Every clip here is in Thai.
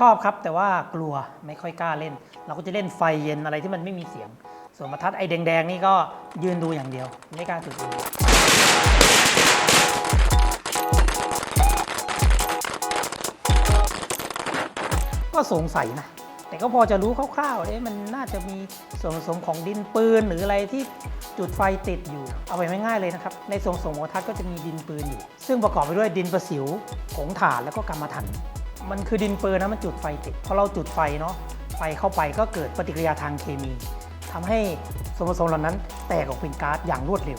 ชอบครับแต่ว่ากลัวไม่ค่อยกล้าเล่น เราก็จะเล่นไฟเย็นอะไรที่มันไม่มีเสียง ส่วนประทัดไอ้แดงๆนี่ก็ยืนดูอย่างเดียว ไม่กล้าจุดเองก็สงสัยนะ แต่ก็พอจะรู้คร่าวๆเอ๊ะมันน่าจะมีส่วนผสมของดินปืนหรืออะไรที่จุดไฟติดอยู่ เอาไปไม่ง่ายเลยนะครับ ในส่วนผสมของประทัดก็จะมีดินปืนอยู่ ซึ่งประกอบไปด้วยดินประสิวผงถ่านแล้วก็กำมะถัน มันคือดินปืนนะมันจุดไฟติดพอเราจุดไฟเนาะไฟเข้าไปก็เกิดปฏิกิริยาทางเคมีทำให้ส่วนผสมเหล่านั้นแตกออกเป็นก๊าซอย่างรวดเร็ว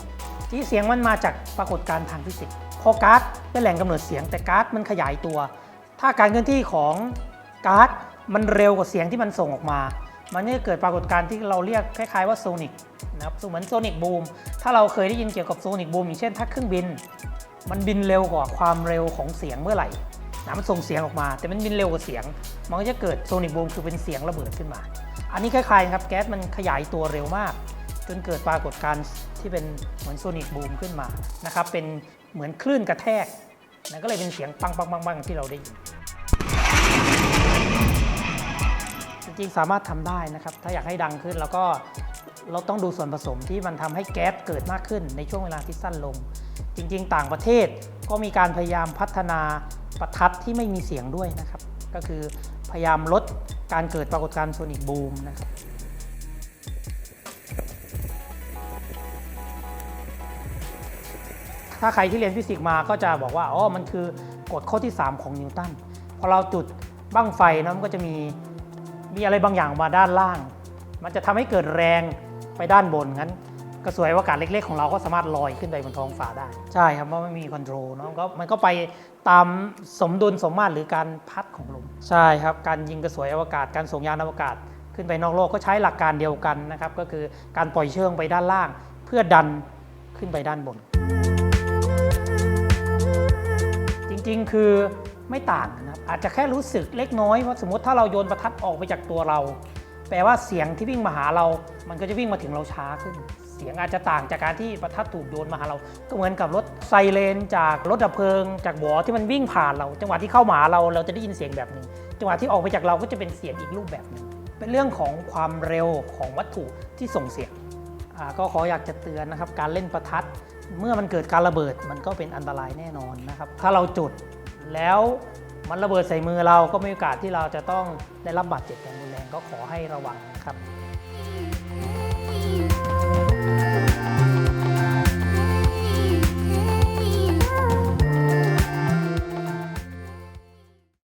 ที่เสียงมันมาจากปรากฏการณ์ทางฟิสิกส์พอก๊าซเป็นแหล่งกำเนิดเสียงแต่ก๊าซมันขยายตัว ถ้าการเคลื่อนที่ของก๊าซมันเร็วกว่าเสียงที่มันส่งออกมา มันจะเกิดปรากฏการณ์ที่เราเรียกคล้ายๆว่าโซนิกนะครับเหมือนโซนิกบูมถ้าเราเคยได้ยินเกี่ยวกับโซนิกบูมอย่างเช่นถ้าเครื่องบิน มันบินเร็วกว่าความเร็วของเสียงเมื่อไหร่ นะมันส่งเสียงออกมา แต่มันบินเร็วกว่าเสียง มันก็จะเกิดโซนิกบูมคือเป็นเสียงระเบิดขึ้นมา อันนี้คล้ายๆครับแก๊สมันขยายตัวเร็วมาก จนเกิดปรากฏการณ์ที่เป็นเหมือนโซนิกบูมขึ้นมานะครับเป็นเหมือนคลื่นกระแทกนะก็เลยเป็นเสียงปังปังปังปังที่เราได้ยิน ริงๆ สามารถทำได้นะครับ ถ้าอยากให้ดังขึ้นแล้วก็เราต้องดูส่วนผสมที่มันทำให้แก๊สเกิดมากขึ้นในช่วงเวลาที่สั้นลง จริงๆ ต่างประเทศก็มีการพยายามพัฒนาประทัดที่ไม่มีเสียงด้วยนะครับ ก็คือพยายามลดการเกิดปรากฏการณ์โซนิกบูมนะครับถ้าใครที่เรียนฟิสิกส์มาก็จะบอกว่าอ๋อมันคือกฎข้อที่ 3 ของนิวตันพอเราจุดบั้งไฟนะมันก็จะมี มีอะไรบางอย่างมาด้านล่าง มันจะทำให้เกิดแรงไปด้านบนงั้นกระสวยอวกาศเล็ก ๆ ของเราก็สามารถลอยขึ้นไปบนท้องฟ้าได้ ใช่ครับเพราะไม่มีคอนโทรลเนอะก็มันก็ไปตามสมดุลสมมาตรหรือการพัดของลมใช่ครับ การยิงกระสวยอวกาศการส่งยานอวกาศ ขึ้นไปนอกโลกก็ใช้หลักการเดียวกันนะครับ ก็คือการปล่อยเชิงไปด้านล่าง เพื่อดันขึ้นไปด้านบน จริงๆ คือ ไม่ต่างนะครับอาจจะแค่รู้สึกเล็กน้อยว่าสมมติถ้าเราโยนประทัดออกไปจากตัวเรา แปลว่าเสียงที่วิ่งมาหาเรา มันก็จะวิ่งมาถึงเราช้าขึ้น เสียงอาจจะต่างจากการที่ประทัดถูกโยนมาหาเรา ก็เหมือนกับรถไซเรนจากรถดับเพลิง จากหวอที่มันวิ่งผ่านเรา จังหวะที่เข้ามาหาเราเราจะได้ยินเสียงแบบหนึ่งจังหวะที่ออกไปจากเราก็จะเป็นเสียงอีกรูปแบบหนึ่งเป็นเรื่องของความเร็วของวัตถุที่ส่งเสียงอ่าก็ขออยากจะเตือนนะครับการเล่นประทัดเมื่อมันเกิดการระเบิดมันก็เป็นอันตรายแน่นอนนะครับ ถ้าเราจุด แล้วมันระเบิดใส่มือเราก็มีโอกาสที่เราจะต้องได้รับบาดเจ็บอย่างรุนแรงก็ขอให้ระวังนะครับ